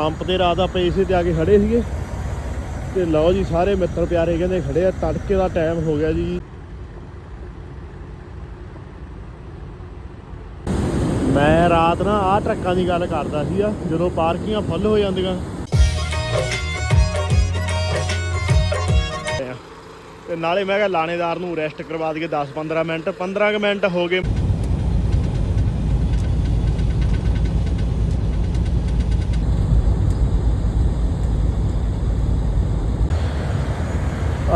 Pump ਦੇ ਰਾਤ ਆਪਾਂ ਇਸੇ ਤੇ ਆ ਕੇ ਖੜੇ ਸੀਗੇ। ਤੇ ਲਓ ਜੀ, ਸਾਰੇ ਮਿੱਤਰ ਪਿਆਰੇ ਕਹਿੰਦੇ ਖੜੇ ਆ, ਤੜਕੇ ਦਾ ਟਾਈਮ ਹੋ ਗਿਆ ਜੀ। ਮੈਂ ਰਾਤ ਨਾ ਆਹ ਟਰੱਕਾਂ ਦੀ ਗੱਲ ਕਰਦਾ ਸੀਗਾ, ਜਦੋਂ ਪਾਰਕਿੰਗਾਂ ਫੁੱਲ ਹੋ ਜਾਂਦੀਆਂ। ਤੇ ਨਾਲੇ ਮੈਂ ਕਿਹਾ ਲਾਣੇਦਾਰ ਨੂੰ ਰੈਸਟ ਕਰਵਾ ਦਈਏ 10-15 ਮਿੰਟ 15 ਕੁ ਮਿੰਟ ਹੋ ਗਏ।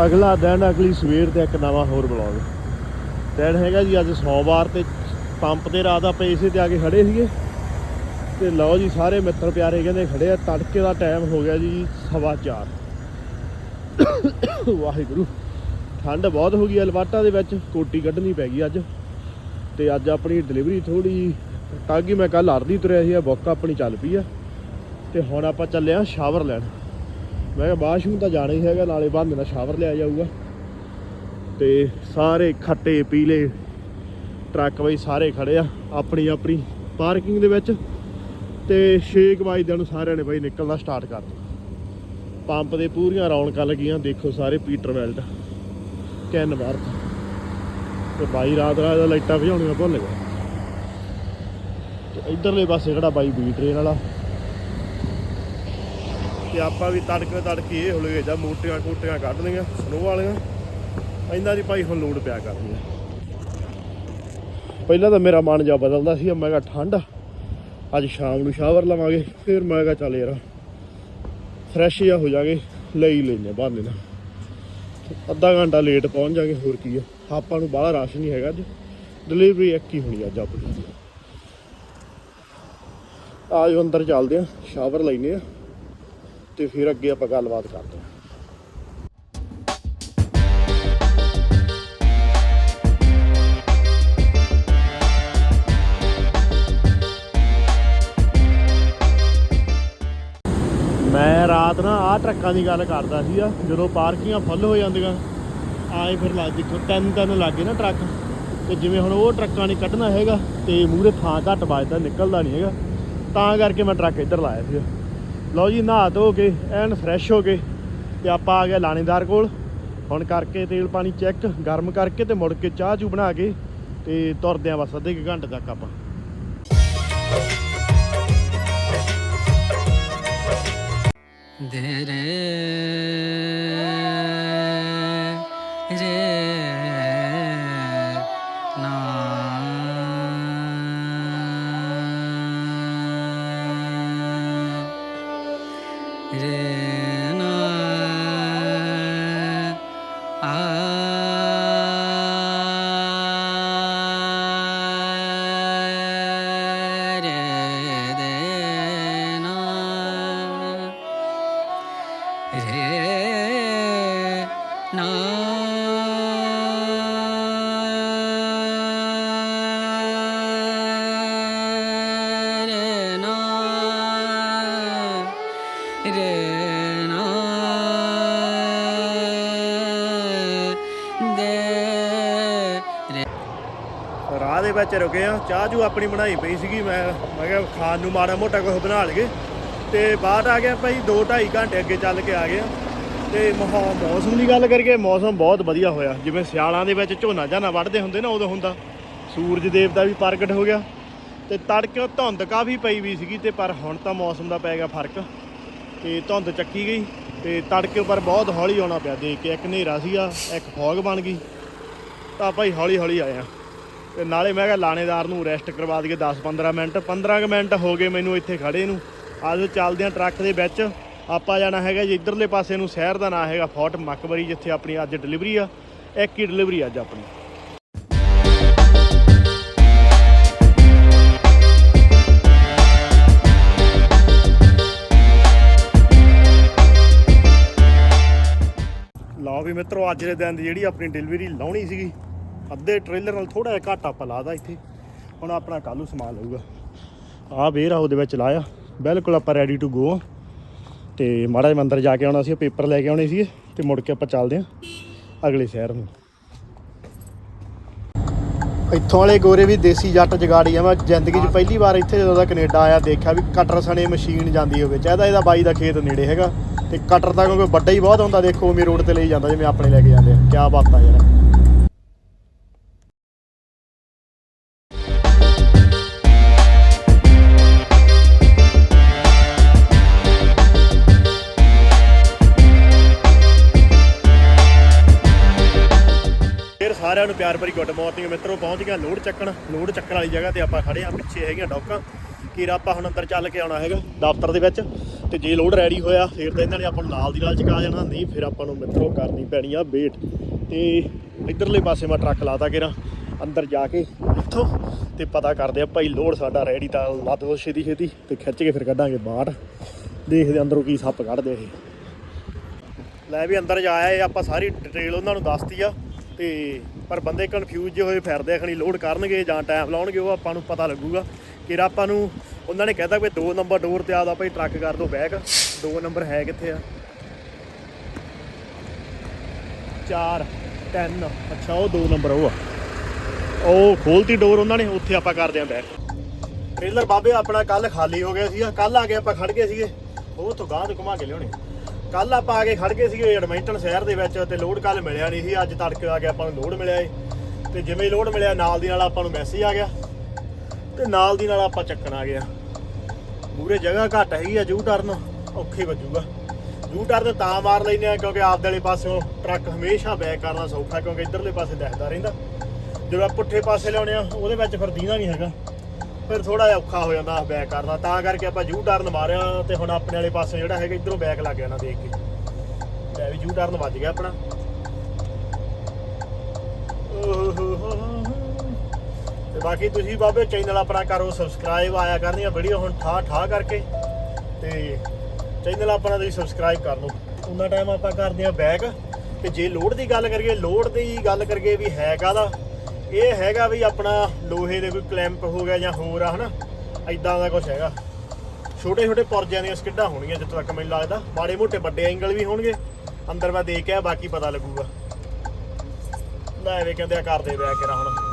ਅਗਲਾ ਦਿਨ, ਅਗਲੀ ਸਵੇਰ ਤੇ ਇੱਕ ਨਵਾਂ ਹੋਰ ਬਲੌਗ ਦਿਨ ਹੈਗਾ ਜੀ ਅੱਜ ਸੋਮਵਾਰ ਤੇ ਪੰਪ ਦੇ ਰਾਤ ਆਪਾਂ ਇਸੇ ਤੇ ਆ ਕੇ ਖੜੇ ਸੀਗੇ। ਤੇ ਲਓ ਜੀ, ਸਾਰੇ ਮਿੱਤਰ ਪਿਆਰੇ ਕਹਿੰਦੇ ਖੜੇ ਆ, ਤੜਕੇ ਦਾ ਟਾਈਮ ਹੋ ਗਿਆ ਜੀ ਸਵਾ ਚਾਰ। ਵਾਹਿਗੁਰੂ, ਠੰਡ ਬਹੁਤ ਹੋ ਗਈ ਅਲਵਾਟਾ ਦੇ ਵਿੱਚ, ਕੋਟੀ ਕੱਢਣੀ ਪੈ ਗਈ ਅੱਜ। ਤੇ ਅੱਜ ਆਪਣੀ ਡਿਲੀਵਰੀ ਥੋੜੀ ਕਿ ਮੈਂ ਕੱਲ ਅਰਦੀ ਤੁਰਿਆ ਸੀ, ਆ ਬੁੱਕ ਆਪਣੀ ਚੱਲ ਪਈ ਆ। ਤੇ ਹੁਣ ਆਪਾਂ ਚੱਲੇ ਆ ਸ਼ਾਵਰ ਲੈਣ। ਮੈਂ ਕਿਹਾ ਵਾਸ਼ਰੂਮ ਤਾਂ ਜਾਣਾ ਹੀ ਹੈਗਾ, ਨਾਲੇ ਬੰਦ ਨਾਲ ਸ਼ਾਵਰ ਲਿਆ ਜਾਊਗਾ। ਤੇ ਸਾਰੇ ਖੱਟੇ, ਪੀਲੇ ਟਰੱਕ ਬਈ ਸਾਰੇ ਖੜੇ ਆ, ਆਪਣੀ ਆਪਣੀ ਪਾਰਕਿੰਗ ਦੇ ਵਿੱਚ। ਤੇ 6 ਵਜੇ ਨੂੰ ਸਾਰਿਆਂ ਨੇ ਬਈ ਨਿਕਲਣਾ ਸਟਾਰਟ ਕਰ ਪੰਪ ਦੇ ਪੂਰੀਆਂ ਰੌਣਕਾਂ ਲੱਗੀਆਂ, ਦੇਖੋ ਸਾਰੇ ਪੀਟਰ ਵੈਲਡ ਕੈਨ ਬਾਰ ਤੇ ਬਾਈ ਰਾਤ ਰਾਤ ਦਾ ਲਾਈਟਾਂ ਭਜਾਉਣੀਆਂ ਭੁੱਲ ਗਿਆ ਤੇ ਇਧਰਲੇ ਪਾਸੇ ਕਿਹੜਾ ਬਾਈ ਬੀ ਟ੍ਰੇਨ ਵਾਲਾ ਤੇ ਆਪਾਂ ਵੀ ਤੜਕੇ ਤੜਕੇ ਇਹ ਹੁਲਗੇ ਜਾਂ ਮੋਟੀਆਂ ਕੋਟੀਆਂ ਕੱਢ ਲਈਆਂ ਸਨੋ ਵਾਲੀਆਂ। ਇਹਨਾਂ ਦੀ ਭਾਈ ਹੁਣ ਲੋਡ ਪਿਆ ਕਰਨੀ ਆ। ਪਹਿਲਾਂ ਤਾਂ ਮੇਰਾ ਮਨ ਜਾ ਬਦਲਦਾ ਸੀ, ਮੈਂ ਕਿਹਾ ਠੰਡ ਅੱਜ ਸ਼ਾਮ ਨੂੰ ਸ਼ਾਵਰ ਲਵਾਂਗੇ, ਫਿਰ ਮੈਂ ਕਿਹਾ ਚੱਲ ਯਾਰ ਫਰੈਸ਼ ਜਿਹਾ ਹੋ ਜਾਗੇ, ਲਈ ਲੈਨੇ ਬਹਾਨੇ ਨਾਲ। ਅੱਧਾ ਘੰਟਾ ਲੇਟ ਪਹੁੰਚ ਜਾਗੇ, ਹੋਰ ਕੀ ਆ। ਆਪਾਂ ਨੂੰ ਬਾਹਲਾ ਰਸ਼ ਨਹੀਂ ਹੈਗਾ ਅੱਜ। ਡਿਲੀਵਰੀ ਇੱਕ ਹੀ ਹੋਣੀ ਅੱਜ ਆਪਣੀ। ਆਜੋ ਅੰਦਰ ਚੱਲਦੇ ਆ ਸ਼ਾਵਰ ਲੈਨੇ ਆ ਤੇ ਫਿਰ ਅੱਗੇ ਆਪਾਂ ਗੱਲਬਾਤ ਕਰਦੇ ਹਾਂ। ਮੈਂ ਰਾਤ ਨਾ ਆਹ ਟਰੱਕਾਂ ਦੀ ਗੱਲ ਕਰਦਾ ਸੀ ਆ, ਜਦੋਂ ਪਾਰਕਿੰਗਾਂ ਫੁੱਲ ਹੋ ਜਾਂਦੀਆਂ, ਆਏ ਫਿਰ ਲੱਗ ਦੇਖੋ ਤਿੰਨ ਤਿੰਨ ਲੱਗੇ ਨਾ ਟਰੱਕ, ਤੇ ਜਿਵੇਂ ਹੁਣ ਉਹ ਟਰੱਕਾਂ ਨੇ ਕੱਢਣਾ ਹੈਗਾ, ਤੇ ਮੂਹਰੇ ਥਾਂ ਘੱਟ ਵੱਜਦਾ, ਨਿਕਲਦਾ ਨਹੀਂ ਹੈਗਾ, ਤਾਂ ਕਰਕੇ ਮੈਂ ਟਰੱਕ ਇੱਧਰ ਲਾਇਆ ਸੀ ਲਓ ਜੀ, ਨਹਾ ਧੋ ਕੇ ਐਨ ਫਰੈਸ਼ ਹੋ ਕੇ ਤੇ ਆਪਾਂ ਆ ਗਏ ਲਾਣੇਦਾਰ ਕੋਲ। ਹੁਣ ਕਰਕੇ ਤੇਲ ਪਾਣੀ ਚੈੱਕ ਗਰਮ ਕਰਕੇ ਤੇ ਮੁੜ ਕੇ ਚਾਹ ਚੂ ਬਣਾ ਕੇ ਤੇ ਤੁਰਦੇ ਆ ਬਸ ਅੱਧੇ ਕੁ ਘੰਟੇ ਤੱਕ ਆਪਾਂ। ਦੇ ਵਿੱਚ ਰੁਕੇ ਆ। ਚਾਹ ਜੂ ਆਪਣੀ ਬਣਾਈ ਪਈ ਸੀਗੀ, ਮੈਂ ਮੈਂ ਕਿਹਾ ਖਾਣ ਨੂੰ ਮਾੜਾ ਮੋਟਾ ਕੁਝ ਬਣਾ ਲਈਏ। ਤੇ ਬਾਹਰ ਆ ਗਿਆ ਭਾਈ 2 2.5 ਘੰਟੇ ਅੱਗੇ ਚੱਲ ਕੇ ਆ ਗਏ ਆ ਤੇ ਮੌਸਮ ਦੀ ਗੱਲ ਕਰੀਏ, ਮੌਸਮ ਬਹੁਤ ਵਧੀਆ ਹੋਇਆ। ਜਿਵੇਂ ਸਿਆਲਾਂ ਦੇ ਵਿੱਚ ਝੋਨਾ ਝਾਨਾ ਵੱਢਦੇ ਹੁੰਦੇ ਨਾ, ਉਦੋਂ ਹੁੰਦਾ। ਸੂਰਜ ਦੇਵਤਾ ਵੀ ਪ੍ਰਗਟ ਹੋ ਗਿਆ। ਤੇ ਤੜਕੇ ਧੁੰਦ ਕਾਫੀ ਪਈ ਵੀ ਸੀਗੀ, ਤੇ ਪਰ ਹੁਣ ਤਾਂ ਮੌਸਮ ਦਾ ਪੈ ਗਿਆ ਫ਼ਰਕ। ਤੇ ਧੁੰਦ ਚੱਕੀ ਗਈ, ਤੇ ਤੜਕੇ ਪਰ ਬਹੁਤ ਹੌਲੀ ਆਉਣਾ ਪਿਆ। ਦੇਖ ਕੇ ਇੱਕ ਹਨੇਰਾ ਸੀਗਾ, ਇੱਕ ਫੌਗ ਬਣ ਗਈ। ਤਾਂ ਭਾਈ ਹੌਲੀ ਹੌਲੀ ਆਇਆ। ਤੇ ਨਾਲੇ ਮੈਂ ਕਿਹਾ ਲਾਣੇਦਾਰ ਨੂੰ ਰੈਸਟ ਕਰਵਾ ਦਈਏ 10-15 ਮਿੰਟ। 15 ਕੁ ਮਿੰਟ ਹੋ ਗਏ ਮੈਨੂੰ ਇੱਥੇ ਖੜੇ ਨੂੰ। ਅੱਜ ਚੱਲਦੇ ਆ ਟਰੱਕ ਦੇ ਵਿੱਚ। ਆਪਾਂ ਜਾਣਾ ਹੈਗਾ ਜੀ ਇਧਰਲੇ ਪਾਸੇ ਨੂੰ, ਸ਼ਹਿਰ ਦਾ ਨਾਂ ਹੈਗਾ ਫੋਰਟ ਮਕਬਰੀ, ਜਿੱਥੇ ਆਪਣੀ ਅੱਜ ਡਿਲੀਵਰੀ ਆ। ਇੱਕ ਹੀ ਡਿਲੀਵਰੀ ਅੱਜ ਆਪਣੀ। ਲਓ ਵੀ ਮਿੱਤਰੋ, ਅੱਜ ਦੇ ਦਿਨ ਦੀ ਜਿਹੜੀ ਆਪਣੀ ਡਿਲੀਵਰੀ ਲਾਉਣੀ ਸੀਗੀ। ਅੱਧੇ ਟ੍ਰੇਲਰ ਨਾਲ ਥੋੜਾ ਜਿਹਾ ਘੱਟ ਆਪਾਂ ਲਾਦਾ ਇੱਥੇ। ਹੁਣ ਆਪਣਾ ਕੱਲ੍ਹ ਨੂੰ ਸਮਾਨ ਲਊਗਾ। ਆਹ ਵੇਰ ਆ ਉਹਦੇ ਵਿੱਚ ਲਾਇਆ। ਬਿਲਕੁਲ ਆਪਾਂ ਰੈਡੀ ਟੂ ਗੋ ਤੇ ਮਹਾਰਾਜ ਮੰਦਰ ਜਾ ਕੇ ਆਉਣਾ ਸੀ ਪੇਪਰ ਲੈ ਕੇ ਆਉਣੇ ਸੀ ਤੇ ਮੁੜ ਕੇ ਆਪਾਂ ਚੱਲਦੇ ਆਂ ਅਗਲੇ ਸ਼ਹਿਰ ਨੂੰ। ਇੱਥੋਂ ਵਾਲੇ ਗੋਰੇ ਵੀ ਦੇਸੀ ਜੱਟ ਜਗਾੜੀ ਆ। ਮੈਂ ਜ਼ਿੰਦਗੀ 'ਚ ਪਹਿਲੀ ਵਾਰ ਇੱਥੇ ਜਦੋਂ ਦਾ ਕੈਨੇਡਾ ਆਇਆ, ਦੇਖਿਆ ਵੀ ਕਟਰ ਸਣੇ ਮਸ਼ੀਨ ਜਾਂਦੀ ਹੋਵੇ। ਚਾਹਦਾ ਇਹਦਾ ਬਾਈ ਦਾ ਖੇਤ ਨੇੜੇ ਹੈਗਾ। ਤੇ ਕਟਰ ਤਾਂ ਕਿਉਂਕਿ ਵੱਡਾ ਹੀ ਬਹੁਤ ਹੁੰਦਾ, ਦੇਖੋ ਮੇ ਰੋਡ ਤੇ ਲਈ ਜਾਂਦਾ, ਜਿਵੇਂ ਆਪਣੇ ਲੈ ਕੇ ਜਾਂਦੇ ਆ। ਕੀ ਬਾਤ ਆ ਯਾਰ। ਸਾਰਿਆਂ ਨੂੰ ਪਿਆਰ ਭਰੀ ਗੁੱਡ ਮਾਰਨਿੰਗ ਮਿੱਤਰੋ, ਪਹੁੰਚ ਗਿਆ ਲੋਡ ਚੱਕਣ ਲੋਡ ਚੱਕਣ ਵਾਲੀ ਜਗ੍ਹਾ ਤੇ ਆਪਾਂ ਖੜੇ ਆ ਪਿੱਛੇ ਹੈਗੀਆਂ ਡੌਕਾਂ। ਕੀ ਆਪਾਂ ਹੁਣ ਅੰਦਰ ਚੱਲ ਕੇ ਆਉਣਾ ਹੈਗਾ ਦਫ਼ਤਰ ਦੇ ਵਿੱਚ ਤੇ ਜੇ ਲੋਡ ਰੈਡੀ ਹੋਇਆ, ਫਿਰ ਤਾਂ ਇਹਨਾਂ ਨੇ ਆਪਾਂ ਨੂੰ ਨਾਲ ਦੀ ਨਾਲ ਚਕਾ ਜਾਣਾ, ਨਹੀਂ ਫਿਰ ਆਪਾਂ ਨੂੰ ਮਿੱਤਰੋ ਕਰਨੀ ਪੈਣੀ ਆ ਵੇਟ। ਤੇ ਇਧਰਲੇ ਪਾਸੇ ਮੈਂ ਟਰੱਕ ਲਾਤਾ ਕਿਰਾ ਅੰਦਰ ਜਾ ਕੇ ਇੱਥੋਂ ਤੇ ਪਤਾ ਕਰਦੇ ਆ, ਭਾਈ ਲੋਡ ਸਾਡਾ ਰੈਡੀ ਤਾਂ ਲੱਦ ਦੋ ਛੇਤੀ ਛੇਤੀ ਤੇ ਖਿੱਚ ਕੇ ਫਿਰ ਕੱਢਾਂਗੇ ਬਾਹਰ। ਦੇਖਦੇ ਅੰਦਰੋਂ ਕੀ ਸੱਪ ਕੱਢਦੇ ਇਹ। ਲੈ ਵੀ ਅੰਦਰ ਜਾ ਆਏ, ਆਪਾਂ ਸਾਰੀ ਡਿਟੇਲ ਉਹਨਾਂ ਨੂੰ ਦੱਸਤੀ ਆ। ਤੇ ਪਰ ਬੰਦੇ ਕਨਫਿਊਜ਼ ਜੇ ਹੋਏ ਫਿਰਦੇ ਆ, ਖਣੀ ਲੋਡ ਕਰਨਗੇ ਜਾਂ ਟਾਈਮ ਲਾਉਣਗੇ, ਉਹ ਆਪਾਂ ਨੂੰ ਪਤਾ ਲੱਗੂਗਾ। ਕਿ ਆਪਾਂ ਨੂੰ, ਉਹਨਾਂ ਨੇ ਕਹਿਤਾ ਵੀ 2 ਨੰਬਰ ਡੋਰ ਤੇ ਆਦਾ ਭਾਈ ਟਰੱਕ ਕਰ ਦੋ ਬੈਕ 2 ਨੰਬਰ ਹੈ ਕਿੱਥੇ ਆ? 4 3 ਅੱਛਾ, ਉਹ 2 ਨੰਬਰ ਉਹ ਆ। ਉਹ ਖੋਲਤੀ ਡੋਰ ਉਹਨਾਂ ਨੇ, ਉੱਥੇ ਆਪਾਂ ਕਰਦੇ ਆਂ ਬੈਕ ਟ੍ਰੇਲਰ ਬਾਬੇ, ਆਪਣਾ ਕੱਲ ਖਾਲੀ ਹੋ ਗਿਆ ਸੀਗਾ। ਕੱਲ ਆ ਕੇ ਆਪਾਂ ਖੜ ਗਏ ਸੀਗੇ। ਉਹ ਤੋਂ ਗਾਂਹ ਤੋਂ ਘੁਮਾ ਕੇ ਲਿਆਉਣੇ। ਕੱਲ ਆਪਾਂ ਆ ਕੇ ਖੜ ਗਏ ਸੀਗੇ ਐਡਮਿੰਟਨ ਸ਼ਹਿਰ ਦੇ ਵਿੱਚ ਤੇ ਲੋਡ ਕੱਲ ਮਿਲਿਆ ਨਹੀਂ ਸੀ, ਅੱਜ ਤੜਕੇ ਆ ਕੇ ਆਪਾਂ ਨੂੰ ਲੋਡ ਮਿਲਿਆ ਏ। ਤੇ ਜਿਵੇਂ ਲੋਡ ਮਿਲਿਆ, ਨਾਲ ਦੀ ਨਾਲ ਆਪਾਂ ਨੂੰ ਮੈਸੇਜ ਆ ਗਿਆ। ਤੇ ਨਾਲ ਦੀ ਨਾਲ ਆਪਾਂ ਚੱਕਣ ਆ ਗਿਆ ਪੂਰੇ ਜਗ੍ਹਾ ਘੱਟ ਹੈਗੀ ਆ ਜੂ ਟਰਨ, ਔਖੇ ਵੱਜੂਗਾ। ਜੂ ਟਰਨ ਤਾਂ ਮਾਰ ਲੈਨੇ ਆ ਕਿਉਂਕਿ ਆਪਦੇ ਵਾਲੇ ਪਾਸਿਓਂ ਟਰੱਕ ਹਮੇਸ਼ਾ ਬੈਕ ਕਰਨਾ ਸੌਖਾ, ਕਿਉਂਕਿ ਇਧਰਲੇ ਪਾਸੇ ਦਿਖਦਾ ਰਹਿੰਦਾ। ਜਦੋਂ ਪੁੱਠੇ ਪਾਸੇ ਲਿਆਉਣੇ ਆ, ਉਹਦੇ ਵਿੱਚ ਫਿਰ ਦੀਨਾ ਨਹੀਂ ਹੈਗਾ। ਫਿਰ ਥੋੜਾ ਜਿਹਾ ਔਖਾ ਹੋ ਜਾਂਦਾ ਬੈਕ ਕਰਨਾ। ਤਾਂ ਕਰਕੇ ਆਪਾਂ ਯੂ ਟਰਨ ਮਾਰਿਆ ਤੇ ਹੁਣ ਆਪਣੇ ਵਾਲੇ ਪਾਸੇ ਜਿਹੜਾ ਹੈਗਾ ਇਧਰੋਂ ਬੈਕ ਲੱਗ ਗਿਆ ਨਾ ਦੇਖ ਕੇ। ਲੈ ਵੀ ਯੂ ਟਰਨ ਵੱਜ ਗਿਆ ਆਪਣਾ। ਤੇ ਬਾਕੀ ਤੁਸੀਂ ਬਾਬੇ ਚੈਨਲ ਆਪਣਾ ਕਰੋ ਸਬਸਕ੍ਰਾਈਬ ਆਇਆ ਕਰਨੀਆਂ ਵੀਡੀਓ ਹੁਣ ਠਾ ਠਾ ਕਰਕੇ। ਤੇ ਚੈਨਲ ਆਪਣਾ ਤੁਸੀਂ ਸਬਸਕ੍ਰਾਈਬ ਕਰ ਲਓ। ਉਹਨਾਂ ਟਾਈਮ ਆਪਾਂ ਕਰਦੇ ਆ ਬੈਕ ਤੇ ਜੇ ਲੋਡ ਦੀ ਗੱਲ ਕਰੀਏ, ਲੋਡ ਦੀ ਗੱਲ ਕਰੀਏ ਵੀ ਹੈ ਕਾਹਦਾ? ਇਹ ਹੈਗਾ ਵੀ ਆਪਣਾ ਲੋਹੇ ਦੇ ਕੋਈ ਕਲੈਂਪ ਹੋ ਗਿਆ ਜਾਂ ਹੋਰ ਆ, ਹਨਾ? ਐਦਾਂ ਦਾ ਕੁਝ ਹੈਗਾ। ਛੋਟੇ ਛੋਟੇ ਪਰਜਿਆਂ ਦੀਆਂ ਸਕਿੱਡਾਂ ਹੋਣਗੀਆਂ ਜਿੱਥੋਂ ਤੱਕ ਮੈਨੂੰ ਲੱਗਦਾ। ਮਾੜੇ ਮੋਟੇ ਵੱਡੇ ਐਂਗਲ ਵੀ ਹੋਣਗੇ। ਅੰਦਰ ਮੈਂ ਦੇਖ ਕੇ ਬਾਕੀ ਪਤਾ ਲੱਗੂਗਾ। ਲੈ ਵੇ ਕਹਿੰਦੇ ਆ ਕਰਦੇ ਵਿਆ ਕਿਰਾ ਹੁਣ।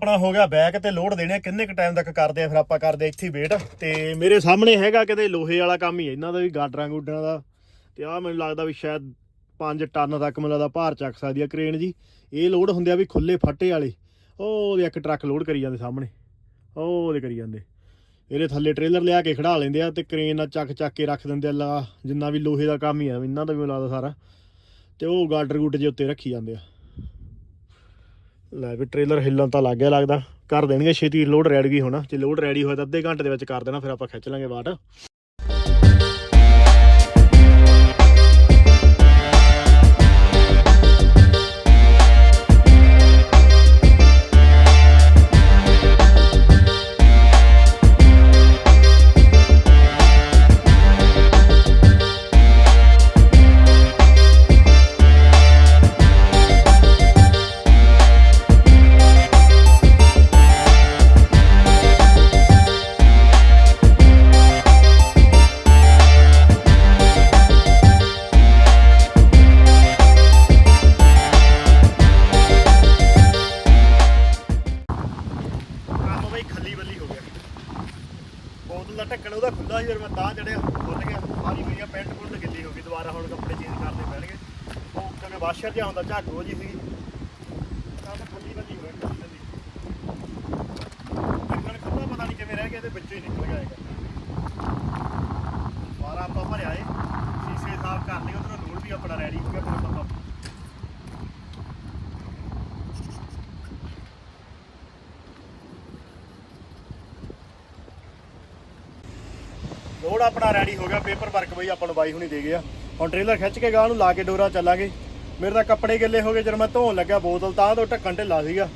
ਆਪਣਾ ਹੋ ਗਿਆ ਬੈਕ ਤੇ ਲੋਡ ਦੇਣੇ ਆ, ਕਿੰਨੇ ਕ ਟਾਈਮ ਤੱਕ ਕਰਦੇ ਆ ਫਿਰ ਆਪਾਂ ਕਰਦੇ ਆ ਇੱਥੇ ਵੇਟ ਤੇ ਮੇਰੇ ਸਾਹਮਣੇ ਹੈਗਾ ਕਿਤੇ ਲੋਹੇ ਵਾਲਾ ਕੰਮ ਹੀ ਹੈ ਇਹਨਾਂ ਦਾ ਵੀ ਗਾਡਰਾਂ ਗੁੱਡਰਾਂ ਦਾ। ਤੇ ਆ ਮੈਨੂੰ ਲੱਗਦਾ ਵੀ ਸ਼ਾਇਦ 5 ਟਨ ਤੱਕ ਮੈਨੂੰ ਲੱਗਦਾ ਭਾਰ ਚੱਕ ਸਕਦੀ ਆ ਕ੍ਰੇਨ ਜੀ। ਇਹ ਲੋਡ ਹੁੰਦੇ ਆ ਵੀ ਖੁੱਲੇ ਫੱਟੇ ਵਾਲੇ। ਉਹ ਉਹਦੇ ਇੱਕ ਟਰੱਕ ਲੋਡ ਕਰੀ ਜਾਂਦੇ ਸਾਹਮਣੇ। ਉਹ ਉਹਦੇ ਕਰੀ ਜਾਂਦੇ। ਇਹਦੇ ਥੱਲੇ ਟ੍ਰੇਲਰ ਲਿਆ ਕੇ ਖੜਾ ਲੈਂਦੇ ਆ ਤੇ ਕ੍ਰੇਨ ਨਾਲ ਚੱਕ ਚੱਕ ਕੇ ਰੱਖ ਦਿੰਦੇ ਆ ਲਾ ਜਿੰਨਾ ਵੀ ਲੋਹੇ ਦਾ ਕੰਮ ਹੀ ਆ ਇਹਨਾਂ ਦਾ ਵੀ ਮੈਨੂੰ ਲੱਗਦਾ ਸਾਰਾ। ਤੇ ਉਹ ਗਾਡਰ ਗੁੱਟ ਜੇ ਉੱਤੇ ਰੱਖੀ ਜਾਂਦੇ ਆ। ਲੈ ਵੀ ਟ੍ਰੇਲਰ ਹਿੱਲਣ ਤਾਂ ਲੱਗ ਗਿਆ ਲੱਗਦਾ। ਕਰ ਦੇਣਗੇ, ਛੇਤੀ ਲੋਡ ਰੈਡੀ ਹੋਣਾ। ਜੇ ਲੋਡ ਰੈਡੀ ਹੋਇਆ ਤਾਂ ਅੱਧੇ ਘੰਟੇ ਦੇ ਵਿੱਚ ਕਰ ਦੇਣਾ, ਫਿਰ ਆਪਾਂ ਖਿੱਚ ਲਾਂਗੇ ਬਾਟ ਕੰਮ ਖੱਲੀ ਬੱਲੀ ਹੋ ਢੱਕਣ ਖੁੱਲਾ ਪਤਾ ਨਹੀਂ ਕਿਵੇਂ ਰਹਿ ਗਿਆ ਤੇ ਵਿੱਚੋਂ ਹੀ ਨਿਕਲ ਗਿਆ ਹੈਗਾ। ਦੁਬਾਰਾ ਆਪਾਂ ਭਰਿਆ ਏ। ਸ਼ੀਸ਼ੇ ਸਾਫ਼ ਕਰ ਲਏ ਉਧਰੋਂ ਰੈਡੀ ਹੋ ਗਿਆ ਆਪਣਾ ਬੰਦਾ ਲੋਡ ਆਪਣਾ ਰੈਡੀ ਹੋ ਗਿਆ ਪੇਪਰ ਵਰਕ ਬਈ ਆਪਾਂ ਨੂੰ ਬਾਈ ਹੁਣੀ ਦੇ ਗਿਆ ਹੁਣ ਟ੍ਰੇਲਰ ਖਿੱਚ ਕੇ ਗਾਂ ਨੂੰ ਲਾ ਕੇ ਡੋਰਾ ਚੱਲਾਂਗੇ। ਮੇਰੇ ਤਾਂ ਕੱਪੜੇ ਗਿੱਲੇ ਹੋ ਗਏ, ਜਦੋਂ ਮੈਂ ਧੋਣ ਲੱਗਾ ਬੋਤਲ, ਤਾਂ ਤੋਂ ਢੱਕਣ ਢਿੱਲਾ ਸੀਗਾ।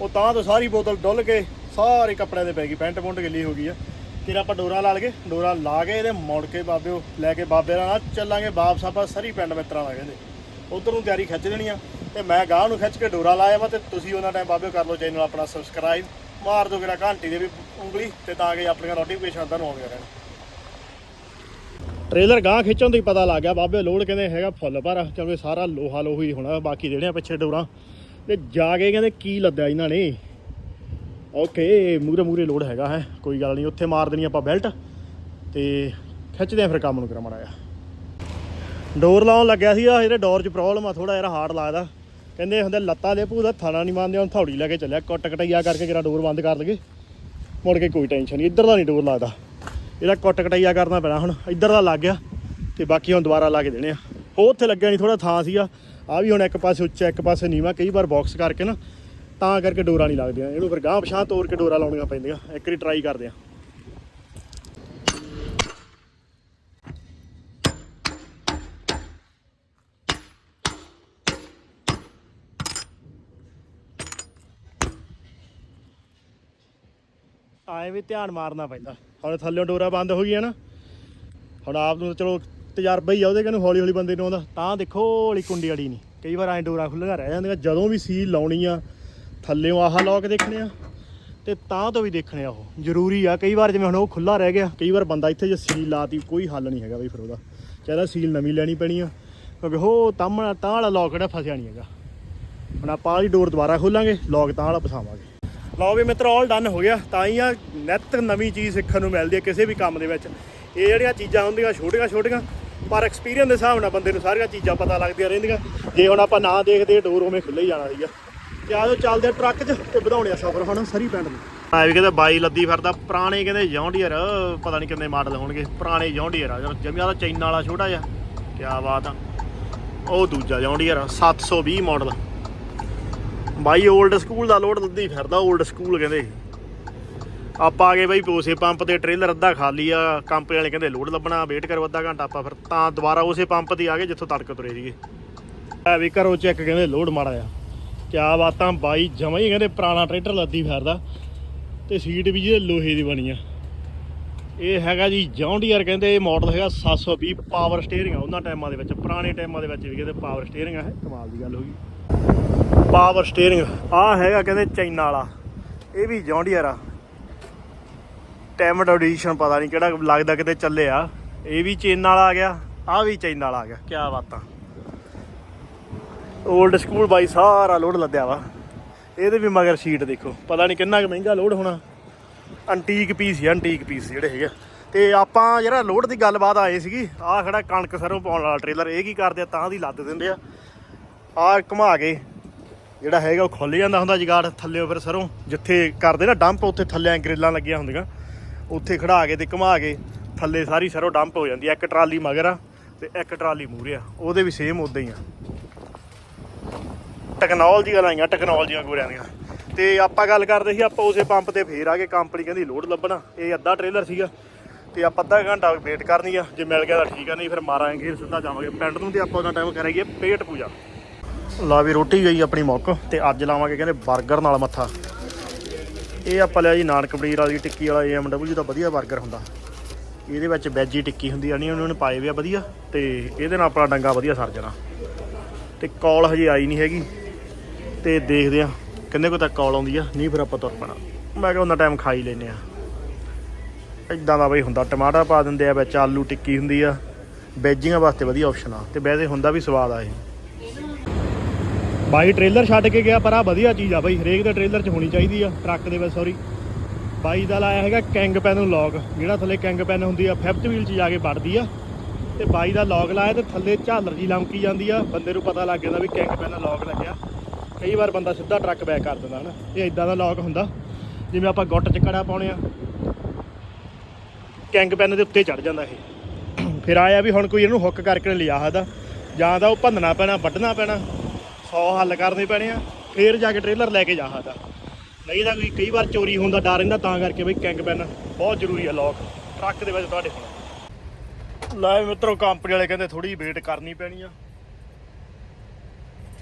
ਉਹ ਤਾਂ ਤੋਂ ਸਾਰੀ ਬੋਤਲ ਡੁੱਲ ਕੇ ਸਾਰੇ ਕੱਪੜਿਆਂ ਦੇ ਪੈ ਗਈ, ਪੈਂਟ ਪੁੰਟ ਗਿੱਲੀ ਹੋ ਗਈ ਆ। ਫਿਰ ਆਪਾਂ ਡੋਰਾ ਲਾ ਲਗੇ ਡੋਰਾ ਲਾ ਕੇ ਇਹਦੇ ਮੁੜ ਕੇ ਬਾਬੇ ਲੈ ਕੇ ਬਾਬੇ ਨਾਲ ਚੱਲਾਂਗੇ, ਵਾਪਸ ਆਪਾਂ ਸਰੀ ਪਿੰਡ ਮਿੱਤਰਾਂ ਦਾ ਕਹਿੰਦੇ। ਉਧਰ ਨੂੰ ਤਿਆਰੀ ਖਿੱਚ ਦੇਣੀ ਆ ਤੇ ਮੈਂ ਗਾਹ ਨੂੰ ਖਿੱਚ ਕੇ ਡੋਰਾ ਲਾਇਆ ਵਾ ਤੇ ਤੁਸੀਂ ਉਹਨਾਂ ਟਾਈਮ ਬਾਬੇ ਕਰ ਲਓ ਚੈਨਲ ਆਪਣਾ ਸਬਸਕ੍ਰਾਈਬ ਮਾਰ ਦਿਓ ਕਿਹੜਾ ਘੰਟੀ ਦੇ ਵੀ ਉਂਗਲੀ ਤੇ ਤਾਂ ਕਿ ਆਪਣੀਆਂ ਨੋਟੀਫਿਕੇਸ਼ਨ ਤੁਹਾਨੂੰ ਆਉਂਦੀਆਂ ਰਹਿਣ। ਟ੍ਰੇਲਰ ਗਾਂ ਖਿੱਚਣ ਤੋਂ ਹੀ ਪਤਾ ਲੱਗ ਗਿਆ, ਬਾਬੇ ਲੋੜ ਕਹਿੰਦੇ ਹੈਗਾ ਫੁੱਲ ਪਰ ਕਿਉਂਕਿ ਸਾਰਾ ਲੋਹਾ ਲੋਹੀ ਹੋਣਾ, ਬਾਕੀ ਜਿਹੜੇ ਆ ਪਿੱਛੇ ਡੋਰਾਂ। ਤੇ ਜਾ ਕੇ ਕਹਿੰਦੇ ਕੀ ਲੱਦਿਆ ਇਹਨਾਂ ਨੇ। ਓਕੇ ਮੂਰੇ ਮੂਰੇ ਲੋਡ ਹੈਗਾ ਹੈ, ਕੋਈ ਗੱਲ ਨਹੀਂ, ਉੱਥੇ ਮਾਰ ਦੇਣੀ ਆਪਾਂ ਬੈਲਟ ਤੇ ਖਿੱਚਦੇ ਆ ਫਿਰ ਕੰਮ ਨੂੰ ਕਰਾਂ ਮਾੜਾ ਡੋਰ ਲਾਉਣ ਲੱਗਿਆ ਸੀਗਾ, ਇਹਦੇ ਡੋਰ 'ਚ ਪ੍ਰੋਬਲਮ ਆ ਥੋੜਾ ਜਿਹਾ ਹਾਰਡ ਲੱਗਦਾ। ਕਹਿੰਦੇ ਹੁੰਦੇ ਲੱਤਾਂ ਦੇ ਭੂਦਾ ਥਾਣਾ ਨਹੀਂ ਮੰਨਦੇ, ਹੁਣ ਥੌੜੀ ਲੈ ਕੇ ਚੱਲਿਆ ਕੱਟ ਕਟਈਆ ਕਰਕੇ ਜਿਹੜਾ ਡੋਰ ਬੰਦ ਕਰ ਲਗੇ ਮੁੜ ਕੇ ਕੋਈ ਟੈਨਸ਼ਨ ਨਹੀਂ ਇੱਧਰ ਦਾ ਨਹੀਂ ਡੋਰ ਲੱਗਦਾ। ਇਹਦਾ ਕੁੱਟ ਕਟਾਈਆ ਕਰਨਾ ਪੈਣਾ ਹੁਣ, ਇੱਧਰ ਦਾ ਲੱਗ ਗਿਆ ਤੇ ਬਾਕੀ ਹੁਣ ਦੁਬਾਰਾ ਲਾ ਕੇ ਦੇਣੇ ਆ। ਉਹ ਉੱਥੇ ਲੱਗਿਆ ਨਹੀਂ ਥੋੜਾ ਥਾਂ ਸੀਗਾ। ਆ ਵੀ ਹੁਣ ਇੱਕ ਪਾਸੇ ਉੱਚਾ, ਇੱਕ ਪਾਸੇ ਨੀਵਾ, ਕਈ ਵਾਰ ਬਾਕਸ ਕਰਕੇ ਨਾ ਤਾਂ ਕਰਕੇ ਡੋਰਾ ਨਹੀਂ ਲੱਗਦੀਆਂ। ਇਹਨੂੰ ਫਿਰ ਗਾਂਹ ਪਛਾਂ ਤੋੜ ਕੇ ਡੋਰਾ ਲਾਉਣੀਆਂ ਪੈਂਦੀਆਂ। ਇੱਕ ਵਾਰੀ ਟਰਾਈ ਕਰਦੇ ਆ। ਆਏ ਵੀ ਧਿਆਨ ਮਾਰਨਾ ਪੈਂਦਾ। ਹੁਣ ਥੱਲੇੋਂ ਡੋਰਾ ਬੰਦ ਹੋ ਗਿਆ ਨਾ। ਹੁਣ ਆਪ ਨੂੰ ਤਾਂ ਚਲੋ ਤਜਰਬਾ ਹੀ ਆ ਉਹਦੇ ਕਹਿੰਦੇ ਹੌਲੀ ਹੌਲੀ ਬੰਦੇ ਨੂੰ ਆਉਂਦਾ। ਤਾਂ ਦੇਖੋ ਹੌਲੀ ਕੁੰਡੀ ਅੜੀ ਨਹੀਂ ਕਈ ਵਾਰ ਐਂ ਡੋਰਾ ਖੁੱਲੀਆਂ ਰਹਿ ਜਾਂਦੀਆਂ। ਜਦੋਂ ਵੀ ਸੀਲ ਲਾਉਣੀ ਆ ਥੱਲੇੋਂ ਆਹ ਲੋਕ ਦੇਖਣੇ ਆ। ਤੇ ਤਾਂ ਤੋਂ ਵੀ ਦੇਖਣੇ ਆ ਉਹ। ਜ਼ਰੂਰੀ ਆ। ਕਈ ਵਾਰ ਜਿਵੇਂ ਹੁਣ ਉਹ ਖੁੱਲਾ ਰਹਿ ਗਿਆ, ਕਈ ਵਾਰ ਬੰਦਾ ਇੱਥੇ ਜੇ ਸੀਲ ਲਾਤੀ, ਕੋਈ ਹੱਲ ਨਹੀਂ ਹੈਗਾ ਬਈ ਫਿਰ ਉਹਦਾ। ਚਾਹਦਾ ਸੀਲ ਨਵੀਂ ਲੈਣੀ ਪੈਣੀ ਆ। ਕਿਉਂਕਿ ਉਹ ਤਾਮਣਾ ਤਾਂ ਵਾਲਾ ਲੋਕ ਜਿਹੜਾ ਫਸਿਆ ਨਹੀਂ ਹੈਗਾ। ਹੁਣ ਆਪਾਂ ਆਲੀ ਡੋਰ ਦੁਬਾਰਾ ਖੋਲਾਂਗੇ ਲੋਕ ਤਾਂ ਵਾਲਾ ਪਸਾਵਾਂਗੇ ਲਓ ਵੀ ਮਿੱਤਰ ਆਲ ਡਨ ਹੋ ਗਿਆ। ਤਾਂ ਹੀ ਆ ਨਿੱਤ ਨਵੀਂ ਚੀਜ਼ ਸਿੱਖਣ ਨੂੰ ਮਿਲਦੀ ਹੈ ਕਿਸੇ ਵੀ ਕੰਮ ਦੇ ਵਿੱਚ। ਇਹ ਜਿਹੜੀਆਂ ਚੀਜ਼ਾਂ ਹੁੰਦੀਆਂ, ਛੋਟੀਆਂ ਛੋਟੀਆਂ, ਪਰ ਐਕਸਪੀਰੀਅੰਸ ਦੇ ਹਿਸਾਬ ਨਾਲ ਬੰਦੇ ਨੂੰ ਸਾਰੀਆਂ ਚੀਜ਼ਾਂ ਪਤਾ ਲੱਗਦੀਆਂ ਰਹਿੰਦੀਆਂ। ਜੇ ਹੁਣ ਆਪਾਂ ਨਾ ਦੇਖਦੇ ਡੋਰ ਉਵੇਂ ਖੁੱਲੇ ਹੀ ਜਾਣਾ ਸੀਗਾ। ਤੇ ਆਜੋ ਚੱਲਦੇ ਆ ਟਰੱਕ 'ਚ ਤੇ ਵਧਾਉਣੇ ਆ ਸਫ਼ਰ। ਹੁਣ ਸਰੀ ਪਿੰਡ ਨੂੰ। ਆ ਵੀ ਕਹਿੰਦੇ ਬਾਈ ਲੱਦੀ ਫਿਰਦਾ, ਪੁਰਾਣੇ ਕਹਿੰਦੇ ਜੌਂਡੀਅਰ, ਪਤਾ ਨਹੀਂ ਕਿੰਨੇ ਮਾਡਲ ਹੋਣਗੇ। ਪੁਰਾਣੇ ਜੌਂਡੀਅਰ ਆ। ਜਮਿਆ ਦਾ ਚਾਈਨਾ ਵਾਲਾ ਛੋਟਾ ਜਿਹਾ ਕੀ ਬਾਤ ਆ। ਉਹ ਦੂਜਾ ਜੌਂਡੀਅਰ 720 ਮਾਡਲ। ਬਾਈ 올ਡ ਸਕੂਲ ਦਾ ਲੋਡ ਲੱਦੀ ਫਿਰਦਾ 올ਡ ਸਕੂਲ ਕਹਿੰਦੇ। ਆਪਾਂ ਆ ਗਏ ਬਾਈ ਪੋਸੇ ਪੰਪ ਤੇ ਟ੍ਰੇਲਰ ਅੱਧਾ ਖਾਲੀ ਆ ਕੰਪਨੀ ਵਾਲੇ ਕਹਿੰਦੇ ਲੋਡ ਲੱਭਣਾ ਵੇਟ ਕਰੋ ਅੱਧਾ ਘੰਟਾ ਆਪਾਂ ਫਿਰ ਤਾਂ ਦੁਬਾਰਾ ਉਸੇ ਪੰਪ ਤੇ ਆ ਗਏ, ਜਿੱਥੋਂ ਤੜਕ ਤੁਰੇ ਸੀਗੇ। ਆ ਵੀ ਘਰੋਂ ਚੈੱਕ ਕਹਿੰਦੇ ਲੋਡ ਮਾੜਾ ਆ। ਕਿਆ ਬਾਤਾਂ ਬਾਈ ਜਮਾ ਹੀ ਕਹਿੰਦੇ ਪੁਰਾਣਾ ਟਰੈਕਟਰ ਲੱਦੀ ਫਿਰਦਾ। ਤੇ ਸੀਟ ਵੀ ਜਿਹਦੇ ਲੋਹੇ ਦੀ ਬਣੀ ਆ। ਇਹ ਹੈਗਾ ਜੀ ਜੌਂਡੀਅਰ ਕਹਿੰਦੇ, ਇਹ ਮਾਡਲ ਹੈਗਾ 720 ਪਾਵਰ ਸਟੀਅਰਿੰਗ ਆ। ਉਹਨਾਂ ਟਾਈਮਾਂ ਦੇ ਵਿੱਚ, ਪੁਰਾਣੇ ਟਾਈਮਾਂ ਦੇ ਵਿੱਚ ਵੀ ਕਹਿੰਦੇ ਪਾਵਰ ਸਟੀਅਰਿੰਗ ਆ, ਇਹ ਕਮਾਲ ਦੀ ਗੱਲ ਹੋ ਗਈ। Power steering. ਆ ਹੈਗਾ ਕਹਿੰਦੇ ਚਾਈਨਾ ਵਾਲਾ। ਇਹ ਵੀ ਜੌਂਡੀਅਰ ਆ। ਟੈਮਡ ਐਡੀਸ਼ਨ ਪਤਾ ਨਹੀਂ ਕਿਹੜਾ ਲੱਗਦਾ ਕਿਤੇ ਚੱਲਿਆ। ਇਹ ਵੀ ਚਾਈਨਾ ਵਾਲਾ ਆ ਗਿਆ ਆ ਵੀ ਚਾਈਨਾ ਵਾਲਾ ਆ ਗਿਆ। ਕੀ ਬਾਤਾਂ 올ਡ ਸਕੂਲ ਬਾਈ, ਸਾਰਾ ਲੋਡ ਲੱਦਿਆ ਵਾ। ਇਹਦੇ ਵੀ ਮਗਰ ਸੀਟ ਦੇਖੋ। ਪਤਾ ਨਹੀਂ ਕਿੰਨਾ ਕੁ ਮਹਿੰਗਾ ਲੋਡ ਹੋਣਾ। ਅੰਟੀਕ ਪੀਸ ਹੀ ਅੰਟੀਕ ਪੀਸ ਜਿਹੜੇ ਹੈਗੇ ਤੇ ਆਪਾਂ ਜਿਹੜਾ ਲੋਡ ਦੀ ਗੱਲਬਾਤ ਆਏ ਸੀਗੀ, ਆਹ ਖੜਾ ਕਣਕ ਸਰੋਂ ਪਾਉਣ ਵਾਲਾ ਟ੍ਰੇਲਰ ਇਹ ਕੀ ਕਰਦੇ ਆ, ਤਾਂ ਦੀ ਲੱਦ ਦਿੰਦੇ ਆ। ਆਹ ਘੁਮਾ ਕੇ ਜਿਹੜਾ ਹੈਗਾ ਉਹ ਖੁੱਲ ਜਾਂਦਾ ਹੁੰਦਾ ਜਗਾੜ ਥੱਲੇ ਫਿਰ ਸਰੋਂ, ਜਿੱਥੇ ਕਰਦੇ ਨਾ ਡੰਪ ਉੱਥੇ ਥੱਲੇ ਐਂ ਲੱਗੀਆਂ ਹੁੰਦੀਆਂ। ਉੱਥੇ ਖੜਾ ਕੇ ਤੇ ਘੁਮਾ ਕੇ ਥੱਲੇ ਸਾਰੀ ਸਰੋਂ ਡੰਪ ਹੋ ਜਾਂਦੀ ਹੈ ਇੱਕ ਟਰਾਲੀ ਮਗਰ ਆ ਤੇ ਇੱਕ ਟਰਾਲੀ ਮੂਰੇ ਆ। ਉਹਦੇ ਵੀ ਸੇਮ ਉਦਾਂ ਹੀ ਆ। ਟੈਕਨੋਲੋਜੀ ਆਈਆਂ ਟੈਕਨੋਲੋਜੀਆਂ ਗੋਰਿਆਂ ਦੀਆਂ। ਤੇ ਆਪਾਂ ਗੱਲ ਕਰਦੇ ਸੀ, ਆਪਾਂ ਉਸੇ ਪੰਪ ਤੇ ਫੇਰ ਆ ਕੇ ਕੰਪਨੀ ਕਹਿੰਦੀ ਲੋਡ ਲੱਭਣਾ। ਇਹ ਅੱਧਾ ਟ੍ਰੇਲਰ ਸੀਗਾ। ਤੇ ਆਪਾਂ ਅੱਧਾ ਘੰਟਾ ਵੇਟ ਕਰਨੀ ਆ। ਜੇ ਮਿਲ ਗਿਆ ਤਾਂ ਠੀਕ ਆ, ਨਹੀਂ ਫਿਰ ਮਾਰਾਂਗੇ, ਸਿੱਧਾ ਜਾਵਾਂਗੇ। ਪਿੰਡ ਨੂੰ ਤੇ ਆਪਾਂ ਉਹਨਾਂ ਟਾਈਮ ਕਰਾਂਗੇ ਪੇਟ ਪੂਜਾ। ਲਾ ਵੀ ਰੋਟੀ ਗਈ ਆਪਣੀ ਮੁੱਕ ਤੇ ਅੱਜ ਲਾਵਾਂਗੇ ਕਹਿੰਦੇ 버ਗਰ ਨਾਲ ਮੱਥਾ। ਇਹ ਆਪਾਂ ਲਿਆ ਜੀ ਨਾਨਕ ਪਨੀਰ ਵਾਲੀ ਟਿੱਕੀ ਵਾਲਾ AMW ਦਾ ਵਧੀਆ 버ਗਰ ਹੁੰਦਾ। ਇਹਦੇ ਵਿੱਚ ਵੈਜੀ ਟਿੱਕੀ ਹੁੰਦੀ ਆ, ਨਹੀਂ ਉਹਨਾਂ ਨੇ ਪਾਏ ਵੇ ਆ ਵਧੀਆ ਤੇ ਇਹਦੇ ਨਾਲ ਆਪਣਾ ਡੰਗਾ ਵਧੀਆ ਸਰ ਜਾਣਾ। ਤੇ ਕਾਲ ਹਜੇ ਆਈ ਨਹੀਂ ਹੈਗੀ ਤੇ ਦੇਖਦੇ ਆ ਕਿੰਨੇ ਕੋ ਤੱਕ ਕਾਲ ਆਉਂਦੀ ਆ, ਨਹੀਂ ਫਿਰ ਆਪਾਂ ਤੁਰ ਪੈਣਾ। ਮੈਂ ਕਿਹਾ ਉਹਨਾਂ ਟਾਈਮ ਖਾਈ ਲੈਨੇ ਆ। ਇਦਾਂ ਦਾ ਬਈ ਹੁੰਦਾ, ਟਮਾਟਰ ਪਾ ਦਿੰਦੇ ਆ ਵਿੱਚ, ਆਲੂ ਟਿੱਕੀ ਹੁੰਦੀ ਆ। ਵੈਜੀਆਂ ਵਾਸਤੇ ਵਧੀਆ ਆਪਸ਼ਨ ਆ ਤੇ ਵੈਸੇ ਹੁੰਦਾ ਵੀ ਸਵਾਦ ਆ ਇਹ। ਬਾਈ ਟ੍ਰੇਲਰ ਛੱਡ ਕੇ ਗਿਆ, ਪਰ ਆ ਵਧੀਆ ਚੀਜ਼ ਆ ਬਾਈ, ਹਰੇਕ ਦੇ ਟ੍ਰੇਲਰ 'ਚ ਹੋਣੀ ਚਾਹੀਦੀ ਆ, ਟਰੱਕ ਦੇ ਵਿੱਚ ਸੌਰੀ ਬਾਈ ਦਾ ਲਾਇਆ ਹੈਗਾ ਕੈਂਗ ਪੈਨ ਨੂੰ ਲੌਕ ਜਿਹੜਾ ਥੱਲੇ ਕੈਂਗ ਪੈਨ ਹੁੰਦੀ ਆ ਫਿਫਥ ਵੀਲ 'ਚ ਜਾ ਕੇ ਵੜਦੀ ਆ। ਤੇ ਬਾਈ ਦਾ ਲੌਕ ਲਾਇਆ ਤੇ ਥੱਲੇ ਝਾਲਰ ਜੀ ਲਮਕੀ ਜਾਂਦੀ ਆ, ਬੰਦੇ ਨੂੰ ਪਤਾ ਲੱਗ ਜਾਂਦਾ ਵੀ ਕੈਂਗ ਪੈਨ ਲੌਕ ਲੱਗਿਆ। ਕਈ ਵਾਰ ਬੰਦਾ ਸਿੱਧਾ ਟਰੱਕ ਬੈਕ ਕਰ ਦਿੰਦਾ, ਹਨਾ? ਇਹ ਇਦਾਂ ਦਾ ਲੌਕ ਹੁੰਦਾ, ਜਿਵੇਂ ਆਪਾਂ ਗੁੱਟ 'ਚ ਕੜਾ ਪਾਉਣੇ ਆ। ਕੈਂਗ ਪੈਨ ਦੇ ਉੱਤੇ ਚੜ ਜਾਂਦਾ ਇਹ। ਫਿਰ ਆਇਆ ਵੀ ਹੁਣ ਕੋਈ ਇਹਨੂੰ ਹੁੱਕ ਕਰਕੇ ਲਿਆ ਸਕਦਾ ਜਾਂ ਤਾਂ ਉਹ ਭੰਨਣਾ ਪੈਣਾ, ਵੱਢਣਾ ਪੈਣਾ। 100 ਹੱਲ ਕਰਨੇ ਪੈਣੇ ਆ ਫੇਰ ਜਾ ਕੇ ਟ੍ਰੇਲਰ ਲੈ ਕੇ ਜਾ ਸਕਦਾ ਨਹੀਂ ਤਾਂ ਕੋਈ ਕਈ ਵਾਰ ਚੋਰੀ ਹੋਣ ਦਾ ਡਰ ਰਹਿੰਦਾ ਤਾਂ ਕਰਕੇ ਬਈ ਕੈਂਗ ਪੈਨ ਬਹੁਤ ਜ਼ਰੂਰੀ ਆ ਲੋਕ ਟਰੱਕ ਦੇ ਵਿੱਚ ਤੁਹਾਡੇ ਕੋਲ। ਲੈ ਮਿੱਤਰੋ ਕੰਪਨੀ ਵਾਲੇ ਕਹਿੰਦੇ ਥੋੜੀ ਵੇਟ ਕਰਨੀ ਪੈਣੀ ਆ।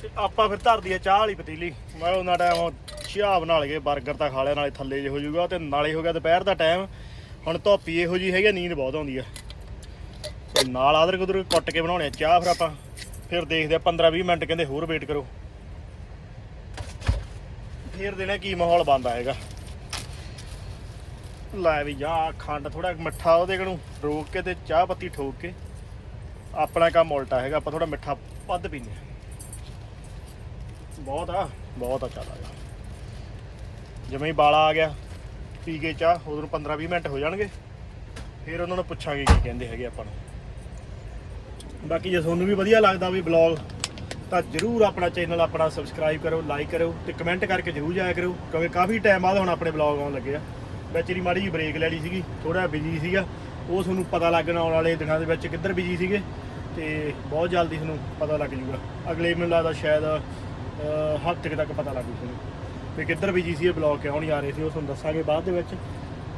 ਤੇ ਆਪਾਂ ਫਿਰ ਧਰਦੀ ਆ ਚਾਹ ਵਾਲੀ ਪਤੀਲੀ। ਮੈਂ ਉਹਨਾਂ ਟਾਈਮ ਚਾਹ ਬਣਾ ਲਗੇ 버ਗਰ ਤਾਂ ਖਾ ਲਿਆ ਨਾਲੇ ਥੱਲੇ ਜੇ ਹੋ ਜਾਊਗਾ ਤੇ ਨਾਲੇ ਹੋ ਗਿਆ ਦੁਪਹਿਰ ਦਾ ਟਾਈਮ ਹੁਣ ਧੋਪੀ ਇਹੋ ਜੀ ਹੈਗੀ ਆ, ਨੀਂਦ ਬਹੁਤ ਆਉਂਦੀ ਆ। ਤੇ ਨਾਲ ਆਦਰ ਕੁਦਰ ਕੁੱਟ ਕੇ ਬਣਾਉਣੇ ਆ ਚਾਹ ਫਿਰ ਆਪਾਂ। ਫਿਰ ਦੇਖਦੇ ਆ 15 20 ਮਿੰਟ ਕਹਿੰਦੇ ਹੋਰ ਵੇਟ ਕਰੋ। ਫਿਰ ਦੇਣਾ ਕੀ ਮਾਹੌਲ ਬਣਦਾ ਹੈਗਾ। ਲੈ ਵੀ ਜਾ, ਖੰਡ ਥੋੜਾ ਮਿੱਠਾ ਉਹਦੇ ਨੂੰ ਰੋਕ ਕੇ ਤੇ ਚਾਹ ਪੱਤੀ ਠੋਕ ਕੇ। ਆਪਣਾ ਕੰਮ ਉਲਟਾ ਹੈਗਾ, ਆਪਾਂ ਥੋੜਾ ਮਿੱਠਾ ਵੱਧ ਪੀਂਦੇ ਹਾਂ। ਬਹੁਤ ਆ ਬਹੁਤ ਆ ਚੱਲ ਆ ਜਿਵੇਂ ਹੀ ਬਾਲਾ ਆ ਗਿਆ, ਪੀ ਕੇ ਚਾਹ, ਉਦੋਂ 15 20 ਮਿੰਟ ਹੋ ਜਾਣਗੇ। ਫਿਰ ਉਹਨਾਂ ਨੂੰ ਪੁੱਛਾਂਗੇ ਕੀ ਕਹਿੰਦੇ ਹੈਗੇ ਆਪਾਂ ਨੂੰ। ਬਾਕੀ ਜੇ ਤੁਹਾਨੂੰ ਵੀ ਵਧੀਆ ਲੱਗਦਾ ਵੀ ਬਲੌਗ ਤਾਂ ਜਰੂਰ ਆਪਣਾ ਚੈਨਲ ਆਪਣਾ ਸਬਸਕ੍ਰਾਈਬ ਕਰੋ ਲਾਈਕ ਕਰੋ ਤੇ ਕਮੈਂਟ ਕਰਕੇ ਜਰੂਰ ਜਾਇਆ ਕਰੋ, ਕਿਉਂਕਿ ਕਾਫੀ ਟਾਈਮ ਬਾਅਦ ਹੁਣ ਆਪਣੇ ਬਲੌਗ ਆਉਣ ਲੱਗੇ ਆ। ਵਿੱਚ ਦੀ ਮਾੜੀ ਜੀ ਬ੍ਰੇਕ ਲੈ ਲਈ ਸੀਗੀ ਥੋੜਾ ਬਿਜ਼ੀ ਸੀਗਾ, ਉਹ ਤੁਹਾਨੂੰ ਪਤਾ ਲੱਗਣ ਆਉਣ ਵਾਲੇ ਦਿਨਾਂ ਦੇ ਵਿੱਚ ਕਿੱਧਰ ਬਿਜ਼ੀ ਸੀਗੇ ਤੇ ਬਹੁਤ ਜਲਦੀ ਤੁਹਾਨੂੰ ਪਤਾ ਲੱਗ ਜੂਗਾ ਅਗਲੇ ਮੈਨੂੰ ਲੱਗਦਾ ਸ਼ਾਇਦ ਹਫ਼ਤੇ ਤੱਕ ਪਤਾ ਲੱਗ ਜੂ ਤੁਹਾਨੂੰ ਵੀ ਕਿੱਧਰ ਬਿਜ਼ੀ ਸੀ ਇਹ ਬਲੌਗ ਕਿਉਂ ਨਹੀਂ ਆ ਰਹੇ ਸੀ, ਉਹ ਤੁਹਾਨੂੰ ਦੱਸਾਂਗੇ ਬਾਅਦ ਦੇ ਵਿੱਚ।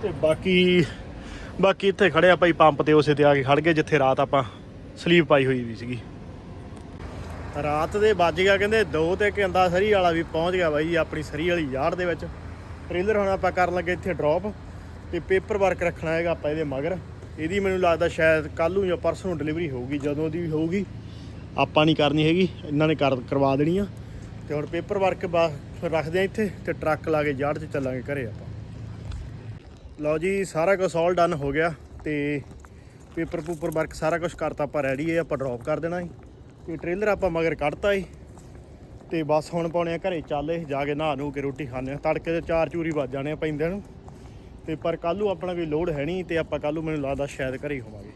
ਤੇ ਬਾਕੀ ਬਾਕੀ ਇੱਥੇ ਖੜੇ ਆ ਭਾਈ ਪੰਪ ਤੇ ਉਸੇ ਤੇ ਆ ਕੇ ਖੜ ਗਏ, ਜਿੱਥੇ ਰਾਤ ਆਪਾਂ ਸਲੀਪ ਪਾਈ ਹੋਈ ਵੀ ਸੀਗੀ। ਰਾਤ ਦੇ ਵੱਜ ਗਿਆ ਕਹਿੰਦੇ ਦੋ ਤੇ ਕਹਿੰਦਾ ਸਰੀ ਵਾਲਾ ਵੀ ਪਹੁੰਚ ਗਿਆ ਬਾਈ ਆਪਣੀ ਸਰੀ ਵਾਲੀ ਯਾਰ ਦੇ ਵਿੱਚ। ਟ੍ਰੇਲਰ ਹੁਣ ਆਪਾਂ ਕਰਨ ਲੱਗੇ ਇੱਥੇ ਡ੍ਰੌਪ ਤੇ ਪੇਪਰ ਵਰਕ ਰੱਖਣਾ ਹੈਗਾ ਆਪਾਂ ਇਹਦੇ ਮਗਰ। ਇਹਦੀ ਮੈਨੂੰ ਲੱਗਦਾ ਸ਼ਾਇਦ ਕੱਲ ਨੂੰ ਜਾਂ ਪਰਸੋਂ ਨੂੰ ਡਿਲੀਵਰੀ ਹੋਊਗੀ, ਜਦੋਂ ਦੀ ਵੀ ਹੋਊਗੀ। ਆਪਾਂ ਨਹੀਂ ਕਰਨੀ ਹੈਗੀ, ਇਹਨਾਂ ਨੇ ਕਰ ਕਰਵਾ ਦੇਣੀ ਆ। ਤੇ ਹੁਣ ਪੇਪਰ ਵਰਕ ਬਾ ਫਿਰ ਰੱਖਦੇ ਆ ਇੱਥੇ ਤੇ ਟਰੱਕ ਲਾ ਕੇ ਯਾਰਡ 'ਚ ਚੱਲਾਂਗੇ ਘਰੇ ਆਪਾਂ। ਲਓ ਜੀ, ਸਾਰਾ ਕੁਝ ਆਲ ਡਨ ਹੋ ਗਿਆ ਤੇ ਪੇਪਰ ਪੂਪਰ ਵਰਕ ਸਾਰਾ ਕੁਝ ਕਰਤਾ, ਆਪਾਂ ਰੈਡੀ ਹੈ ਆਪਾਂ ਡ੍ਰੌਪ ਕਰ ਦੇਣਾ ਹੈ ਤੇ ਟ੍ਰੇਲਰ ਆਪਾਂ ਮਗਰ ਕੱਢਤਾ ਏ। ਤੇ ਬਸ ਹੁਣ ਪਾਉਣੇ ਆ ਘਰੇ, ਚੱਲੇ ਜਾ ਕੇ ਨਹਾ ਨੂੰ ਕੇ ਰੋਟੀ ਖਾਣੇ ਆ। ਤੜਕੇ ਦੇ ਚਾਰ ਚੂਰੀ ਵੱਜ ਜਾਣੇ ਆ ਪੈਂਦੇ ਨੂੰ। ਤੇ ਪਰ ਕੱਲ੍ਹ ਨੂੰ ਆਪਣਾ ਕੋਈ ਲੋਡ ਹੈ ਨਹੀਂ, ਤੇ ਆਪਾਂ ਕੱਲ੍ਹ ਨੂੰ ਮੈਨੂੰ ਲੱਗਦਾ ਸ਼ਾਇਦ ਘਰੇ ਹੀ ਹੋਵਾਂਗੇ।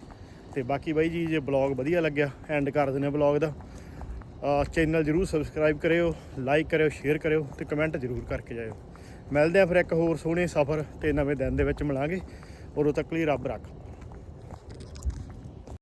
ਤੇ ਬਾਕੀ ਬਾਈ ਜੀ, ਜੇ ਬਲੌਗ ਵਧੀਆ ਲੱਗਿਆ ਐਂਡ ਕਰ ਦਿੰਦੇ ਆ ਬਲੌਗ ਦਾ। ਚੈਨਲ ਜਰੂਰ ਸਬਸਕ੍ਰਾਈਬ ਕਰਿਓ ਲਾਈਕ ਕਰਿਓ ਸ਼ੇਅਰ ਕਰਿਓ, ਤੇ ਕਮੈਂਟ ਜਰੂਰ ਕਰਕੇ ਜਾਇਓ। ਮਿਲਦੇ ਆ ਫਿਰ ਇੱਕ ਹੋਰ ਸੋਹਣੇ ਸਫ਼ਰ ਤੇ ਨਵੇਂ ਦਿਨ ਦੇ ਵਿੱਚ ਮਿਲਾਂਗੇ। ਉਦੋਂ ਤੱਕ ਲਈ ਰੱਬ ਰੱਖ।